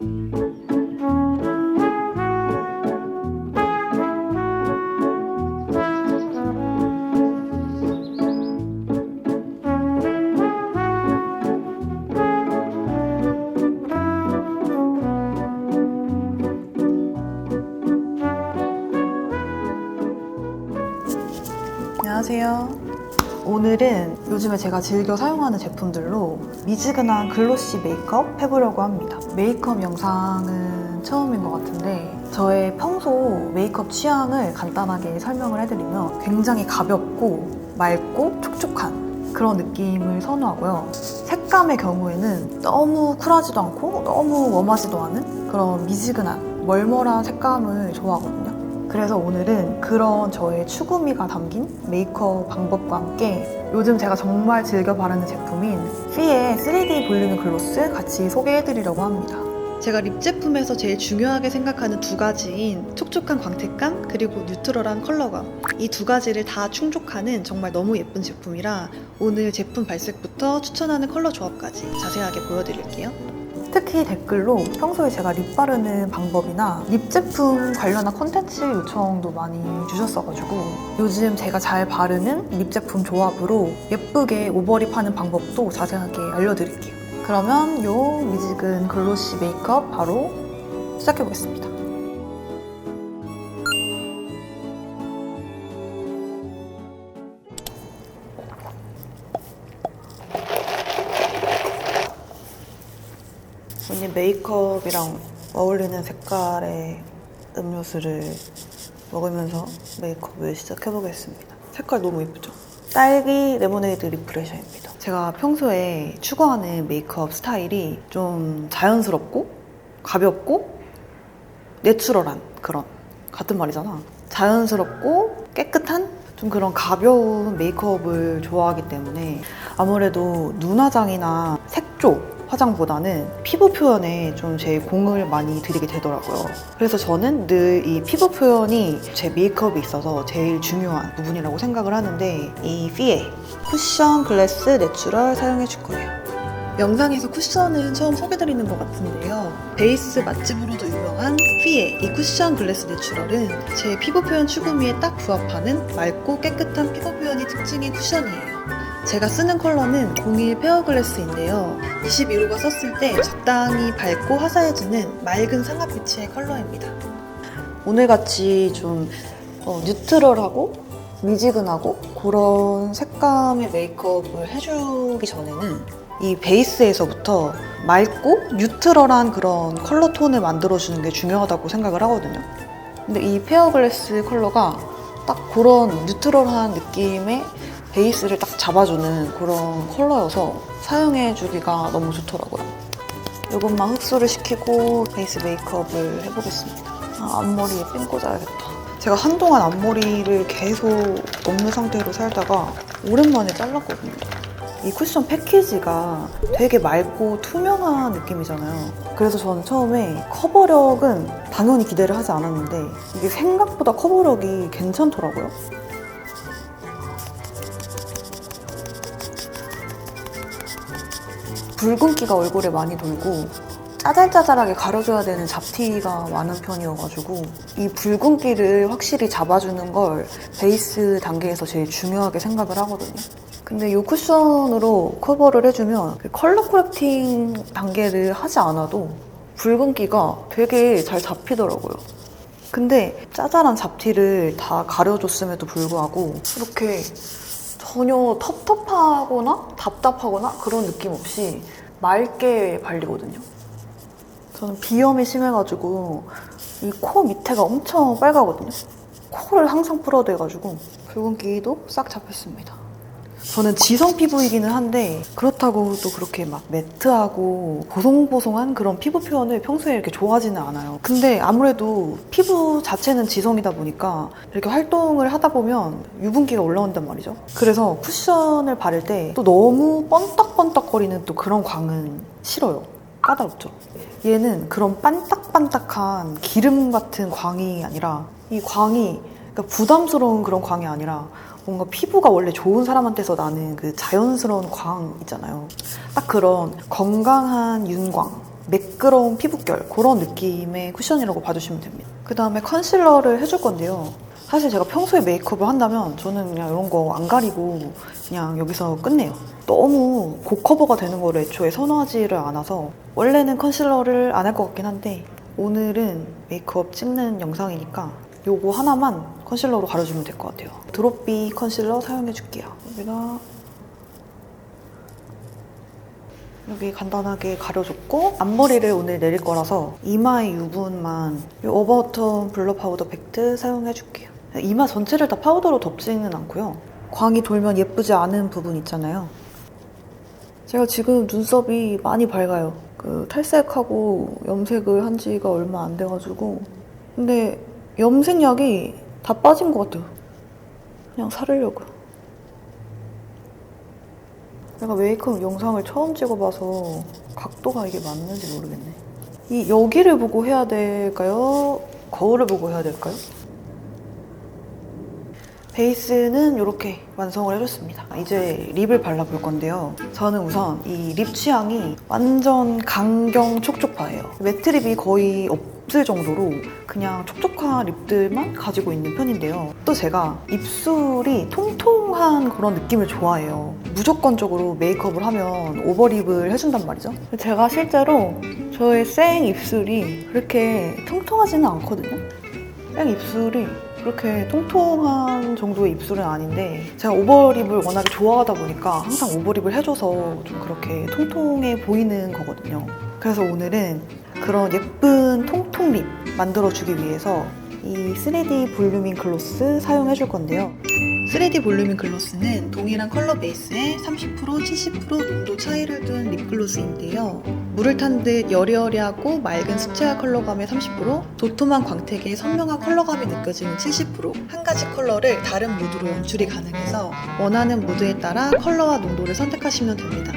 안녕 제가 즐겨 사용하는 제품들로 미지근한 글로시 메이크업 해보려고 합니다. 메이크업 영상은 처음인 것 같은데 저의 평소 메이크업 취향을 간단하게 설명을 해드리면 굉장히 가볍고 맑고 촉촉한 그런 느낌을 선호하고요. 색감의 경우에는 너무 쿨하지도 않고 너무 웜하지도 않은 그런 미지근한 멀멀한 색감을 좋아하거든요. 그래서 오늘은 그런 저의 추구미가 담긴 메이크업 방법과 함께 요즘 제가 정말 즐겨 바르는 제품인 피의 3D 볼륨 글로스 같이 소개해드리려고 합니다. 제가 립 제품에서 제일 중요하게 생각하는 두 가지인 촉촉한 광택감 그리고 뉴트럴한 컬러감 이 두 가지를 다 충족하는 정말 너무 예쁜 제품이라 오늘 제품 발색부터 추천하는 컬러 조합까지 자세하게 보여드릴게요. 특히 댓글로 평소에 제가 립 바르는 방법이나 립 제품 관련한 콘텐츠 요청도 많이 주셨어가지고 요즘 제가 잘 바르는 립 제품 조합으로 예쁘게 오버립 하는 방법도 자세하게 알려드릴게요. 그러면 요 미지근 글로시 메이크업 바로 시작해보겠습니다. 메이크업이랑 어울리는 색깔의 음료수를 먹으면서 메이크업을 시작해보겠습니다. 색깔 너무 예쁘죠? 딸기 레모네이드 리프레셔입니다. 제가 평소에 추구하는 메이크업 스타일이 좀 자연스럽고 가볍고 내추럴한 그런 같은 말이잖아. 자연스럽고 깨끗한 좀 그런 가벼운 메이크업을 좋아하기 때문에 아무래도 눈화장이나 색조 화장보다는 피부 표현에 좀 제 공을 많이 들이게 되더라고요. 그래서 저는 늘 이 피부 표현이 제 메이크업에 있어서 제일 중요한 부분이라고 생각을 하는데 이 피에 쿠션 글래스 내추럴 사용해 줄 거예요. 영상에서 쿠션은 처음 소개드리는 것 같은데요. 베이스 맛집으로도 유명한 피에 이 쿠션 글래스 내추럴은 제 피부 표현 추구미에 딱 부합하는 맑고 깨끗한 피부 표현이 특징인 쿠션이에요. 제가 쓰는 컬러는 01 페어글래스인데요. 21호가 썼을 때 적당히 밝고 화사해지는 맑은 상아빛의 컬러입니다. 오늘같이 좀 어, 뉴트럴하고 미지근하고 그런 색감의 메이크업을 해주기 전에는 이 베이스에서부터 맑고 뉴트럴한 그런 컬러 톤을 만들어주는 게 중요하다고 생각을 하거든요. 근데 이 페어글래스 컬러가 딱 그런 뉴트럴한 느낌의 베이스를 딱 잡아주는 그런 컬러여서 사용해주기가 너무 좋더라고요. 이것만 흡수를 시키고 베이스 메이크업을 해보겠습니다. 아, 앞머리에 핀 꽂아야겠다. 제가 한동안 앞머리를 계속 없는 상태로 살다가 오랜만에 잘랐거든요. 이 쿠션 패키지가 되게 맑고 투명한 느낌이잖아요. 그래서 저는 처음에 커버력은 당연히 기대를 하지 않았는데 이게 생각보다 커버력이 괜찮더라고요. 붉은기가 얼굴에 많이 돌고 짜잘짜잘하게 가려줘야 되는 잡티가 많은 편이어가지고 이 붉은기를 확실히 잡아주는 걸 베이스 단계에서 제일 중요하게 생각을 하거든요. 근데 이 쿠션으로 커버를 해주면 그 컬러 코렉팅 단계를 하지 않아도 붉은기가 되게 잘 잡히더라고요. 근데 짜잘한 잡티를 다 가려줬음에도 불구하고 이렇게 전혀 텁텁하거나 답답하거나 그런 느낌 없이 맑게 발리거든요. 저는 비염이 심해가지고 이 코 밑에가 엄청 빨가거든요. 코를 항상 풀어대가지고 붉은 기도 싹 잡혔습니다. 저는 지성 피부이기는 한데 그렇다고 또 그렇게 막 매트하고 보송보송한 그런 피부 표현을 평소에 이렇게 좋아하지는 않아요. 근데 아무래도 피부 자체는 지성이다 보니까 이렇게 활동을 하다 보면 유분기가 올라온단 말이죠. 그래서 쿠션을 바를 때 또 너무 번떡번떡거리는 또 그런 광은 싫어요. 까다롭죠. 얘는 그런 반딱반딱한 기름 같은 광이 아니라 이 광이 그러니까 부담스러운 그런 광이 아니라 뭔가 피부가 원래 좋은 사람한테서 나는 그 자연스러운 광 있잖아요. 딱 그런 건강한 윤광. 매끄러운 피부결 그런 느낌의 쿠션이라고 봐주시면 됩니다. 그 다음에 컨실러를 해줄 건데요. 사실 제가 평소에 메이크업을 한다면 저는 그냥 이런 거 안 가리고 그냥 여기서 끝내요. 너무 고커버가 되는 거를 애초에 선호하지를 않아서 원래는 컨실러를 안 할 것 같긴 한데 오늘은 메이크업 찍는 영상이니까 요거 하나만 컨실러로 가려주면 될 것 같아요. 드롭비 컨실러 사용해줄게요. 여기다 여기 간단하게 가려줬고 앞머리를 오늘 내릴 거라서 이마의 유분만 이 오버톤 블러 파우더 팩트 사용해줄게요. 이마 전체를 다 파우더로 덮지는 않고요. 광이 돌면 예쁘지 않은 부분 있잖아요. 제가 지금 눈썹이 많이 밝아요. 그 탈색하고 염색을 한 지가 얼마 안 돼가지고 근데 염색약이 다 빠진 것 같아요. 그냥 사르려고. 내가 메이크업 영상을 처음 찍어봐서 각도가 이게 맞는지 모르겠네. 이 여기를 보고 해야 될까요? 거울을 보고 해야 될까요? 베이스는 이렇게 완성을 해줬습니다. 이제 립을 발라볼 건데요. 저는 우선 이 립 취향이 완전 강경 촉촉파예요. 매트 립이 거의 없 을 정도로 그냥 촉촉한 립들만 가지고 있는 편인데요. 또 제가 입술이 통통한 그런 느낌을 좋아해요. 무조건적으로 메이크업을 하면 오버립을 해준단 말이죠. 제가 실제로 저의 생 입술이 그렇게 통통하지는 않거든요. 생 입술이 그렇게 통통한 정도의 입술은 아닌데 제가 오버립을 워낙에 좋아하다 보니까 항상 오버립을 해줘서 좀 그렇게 통통해 보이는 거거든요. 그래서 오늘은 그런 예쁜 통 통립 만들어주기 위해서 이 3D 볼루밍 글로스 사용해 줄 건데요. 3D 볼루밍 글로스는 동일한 컬러 베이스에 30% 70% 농도 차이를 둔 립글로스인데요. 물을 탄 듯 여리여리하고 맑은 수채화 컬러감의 30%, 도톰한 광택의 선명한 컬러감이 느껴지는 70%, 한 가지 컬러를 다른 무드로 연출이 가능해서 원하는 무드에 따라 컬러와 농도를 선택하시면 됩니다.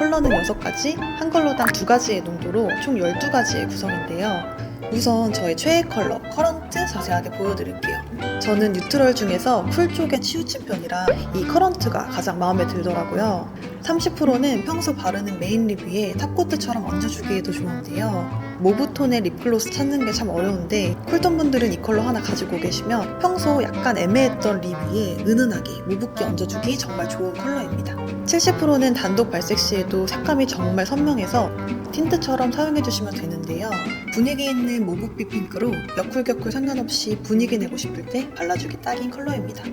컬러는 6가지, 한 컬러당 2가지의 농도로 총 12가지의 구성인데요. 우선 저의 최애 컬러, 커런트 자세하게 보여드릴게요. 저는 뉴트럴 중에서 쿨 쪽에 치우친 편이라 이 커런트가 가장 마음에 들더라고요. 30%는 평소 바르는 메인 립 위에 탑코트처럼 얹어주기에도 좋은데요. 모브톤의 립글로스 찾는 게 참 어려운데 쿨톤 분들은 이 컬러 하나 가지고 계시면 평소 약간 애매했던 립 위에 은은하게 모브기 얹어주기 정말 좋은 컬러입니다. 70%는 단독 발색 시에도 색감이 정말 선명해서 틴트처럼 사용해주시면 되는데요. 분위기 있는 모브빛 핑크로 여쿨겨쿨 상관없이 분위기 내고 싶을 때 발라주기 딱인 컬러입니다.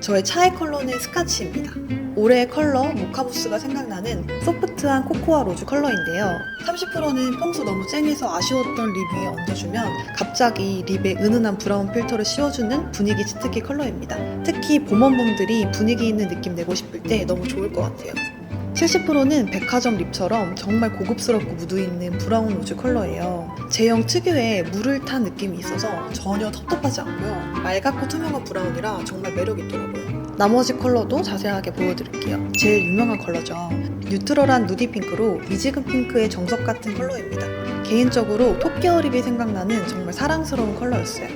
저의 차의 컬러는 스카치입니다. 올해의 컬러 모카부스가 생각나는 소프트한 코코아 로즈 컬러인데요. 30%는 평소 너무 쨍해서 아쉬웠던 립 위에 얹어주면 갑자기 립에 은은한 브라운 필터를 씌워주는 분위기 짙게 컬러입니다. 특히 봄원분들이 분위기 있는 느낌 내고 싶을 때 너무 좋을 것 같아요. 70%는 백화점 립처럼 정말 고급스럽고 무드 있는 브라운 로즈 컬러예요. 제형 특유의 물을 탄 느낌이 있어서 전혀 텁텁하지 않고요. 맑고 투명한 브라운이라 정말 매력 있더라고요. 나머지 컬러도 자세하게 보여드릴게요. 제일 유명한 컬러죠. 뉴트럴한 누디 핑크로 미지근 핑크의 정석 같은 컬러입니다. 개인적으로 토끼어 립이 생각나는 정말 사랑스러운 컬러였어요.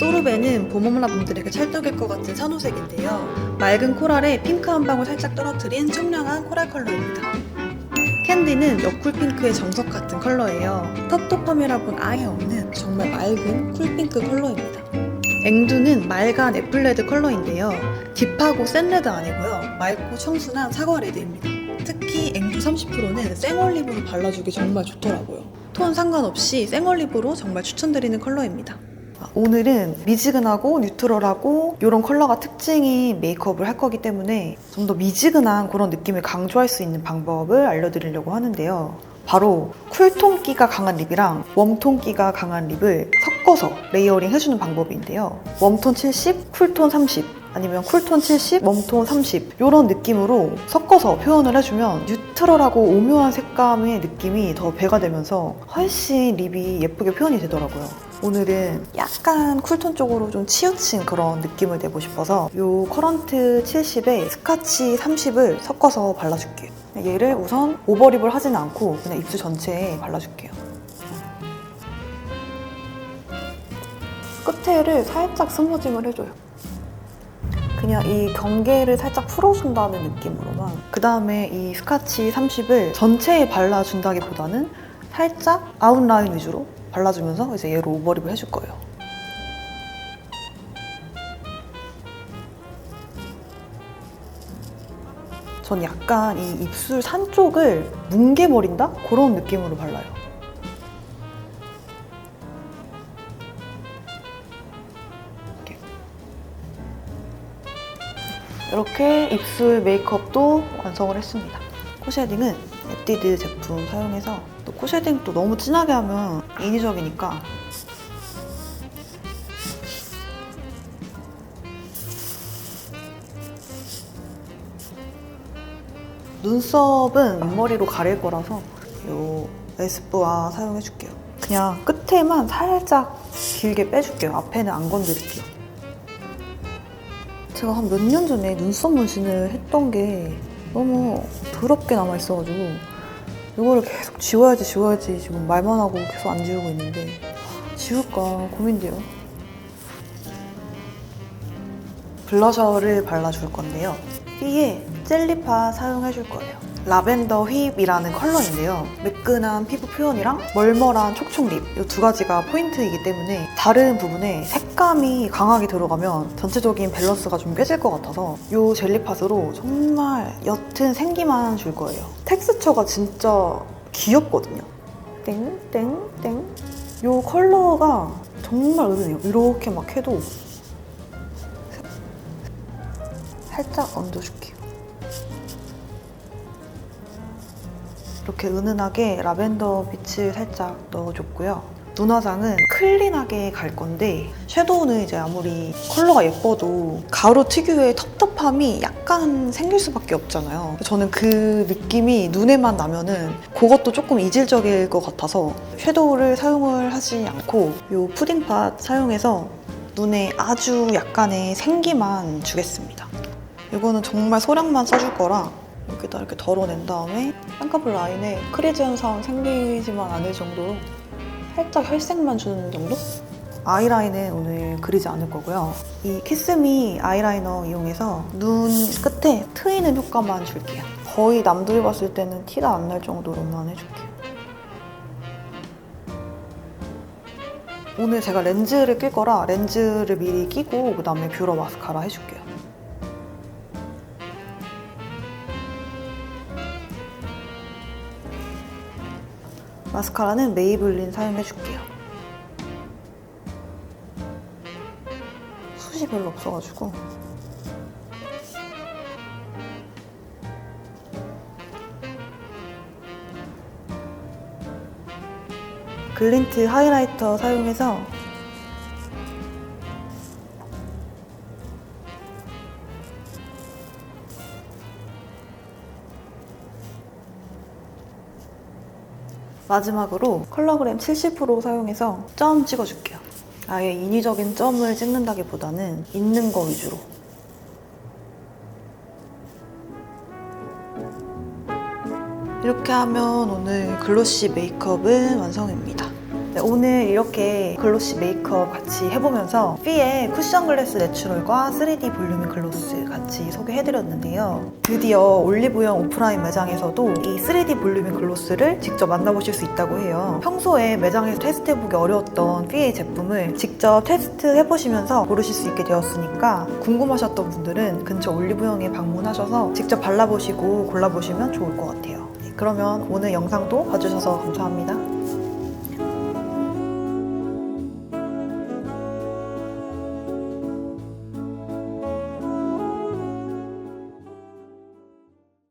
소르베는 봄엄라 분들에게 찰떡일 것 같은 산호색인데요. 맑은 코랄에 핑크 한 방울 살짝 떨어뜨린 청량한 코랄 컬러입니다. 캔디는 여쿨 핑크의 정석 같은 컬러예요. 텁텁함이라고는 아예 없는 정말 맑은 쿨핑크 컬러입니다. 앵두는 맑은 애플레드 컬러인데요. 딥하고 센 레드 아니고요. 맑고 청순한 사과 레드입니다. 특히 앵두 30%는 생얼립으로 발라주기 정말 좋더라고요. 톤 상관없이 생얼립으로 정말 추천드리는 컬러입니다. 아, 오늘은 미지근하고 뉴트럴하고 이런 컬러가 특징인 메이크업을 할 거기 때문에 좀 더 미지근한 그런 느낌을 강조할 수 있는 방법을 알려드리려고 하는데요. 바로 쿨톤기가 강한 립이랑 웜톤기가 강한 립을 섞어서 레이어링 해주는 방법인데요. 웜톤 70, 쿨톤 30 아니면 쿨톤 70, 웜톤 30 이런 느낌으로 섞어서 표현을 해주면 뉴트럴하고 오묘한 색감의 느낌이 더 배가 되면서 훨씬 립이 예쁘게 표현이 되더라고요. 오늘은 약간 쿨톤 쪽으로 좀 치우친 그런 느낌을 내고 싶어서 이 커런트 70에 스카치 30을 섞어서 발라줄게요. 얘를 우선 오버립을 하진 않고 그냥 입술 전체에 발라줄게요. 끝에를 살짝 스머징을 해줘요. 그냥 이 경계를 살짝 풀어준다는 느낌으로만 그 다음에 이 스카치 30을 전체에 발라준다기보다는 살짝 아웃라인 위주로 발라주면서 이제 얘로 오버립을 해줄 거예요. 전 약간 이 입술 산 쪽을 뭉개버린다? 그런 느낌으로 발라요. 이렇게. 이렇게 입술 메이크업도 완성을 했습니다. 코쉐딩은 에뛰드 제품 사용해서 또 코 쉐딩 또 너무 진하게 하면 인위적이니까 눈썹은 앞머리로 가릴 거라서 요 에스쁘아 사용해줄게요. 그냥 끝에만 살짝 길게 빼줄게요. 앞에는 안 건드릴게요. 제가 한 몇 년 전에 눈썹 문신을 했던 게 너무 더럽게 남아있어가지고 이거를 계속 지워야지 지워야지 지금 말만 하고 계속 안 지우고 있는데 지울까 고민돼요. 블러셔를 발라줄 건데요. 삐에 젤리파 사용해줄 거예요. 라벤더 휩이라는 컬러인데요. 매끈한 피부 표현이랑 멀멀한 촉촉립 이 두 가지가 포인트이기 때문에 다른 부분에 색감이 강하게 들어가면 전체적인 밸런스가 좀 깨질 것 같아서 이 젤리팟으로 정말 옅은 생기만 줄 거예요. 텍스처가 진짜 귀엽거든요. 땡땡땡 이 컬러가 정말 은은해요. 이렇게 막 해도 살짝 얹어줄게요. 이렇게 은은하게 라벤더 빛을 살짝 넣어줬고요. 눈화장은 클린하게 갈 건데 섀도우는 이제 아무리 컬러가 예뻐도 가루 특유의 텁텁함이 약간 생길 수밖에 없잖아요. 저는 그 느낌이 눈에만 나면은 그것도 조금 이질적일 것 같아서 섀도우를 사용을 하지 않고 이 푸딩팟 사용해서 눈에 아주 약간의 생기만 주겠습니다. 이거는 정말 소량만 써줄 거라 여기다 이렇게 덜어낸 다음에 쌍꺼풀 라인에 크리즈 현상 생기지만 않을 정도로 살짝 혈색만 주는 정도? 아이라인은 오늘 그리지 않을 거고요. 이 키스미 아이라이너 이용해서 눈 끝에 트이는 효과만 줄게요. 거의 남들이 봤을 때는 티가 안 날 정도로만 해줄게요. 오늘 제가 렌즈를 낄 거라 렌즈를 미리 끼고 그 다음에 뷰러 마스카라 해줄게요. 마스카라는 메이블린 사용해줄게요. 숱이 별로 없어가지고 글린트 하이라이터 사용해서 마지막으로 컬러그램 70% 사용해서 점 찍어줄게요. 아예 인위적인 점을 찍는다기보다는 있는 거 위주로. 이렇게 하면 오늘 글로시 메이크업은 완성입니다. 네, 오늘 이렇게 글로시 메이크업 같이 해보면서 피의 쿠션 글래스 내추럴과 3D 볼륨인 글로스 같이 소개해드렸는데요. 드디어 올리브영 오프라인 매장에서도 이 3D 볼륨인 글로스를 직접 만나보실 수 있다고 해요. 평소에 매장에서 테스트해보기 어려웠던 피의 제품을 직접 테스트해보시면서 고르실 수 있게 되었으니까 궁금하셨던 분들은 근처 올리브영에 방문하셔서 직접 발라보시고 골라보시면 좋을 것 같아요. 네, 그러면 오늘 영상도 봐주셔서 감사합니다.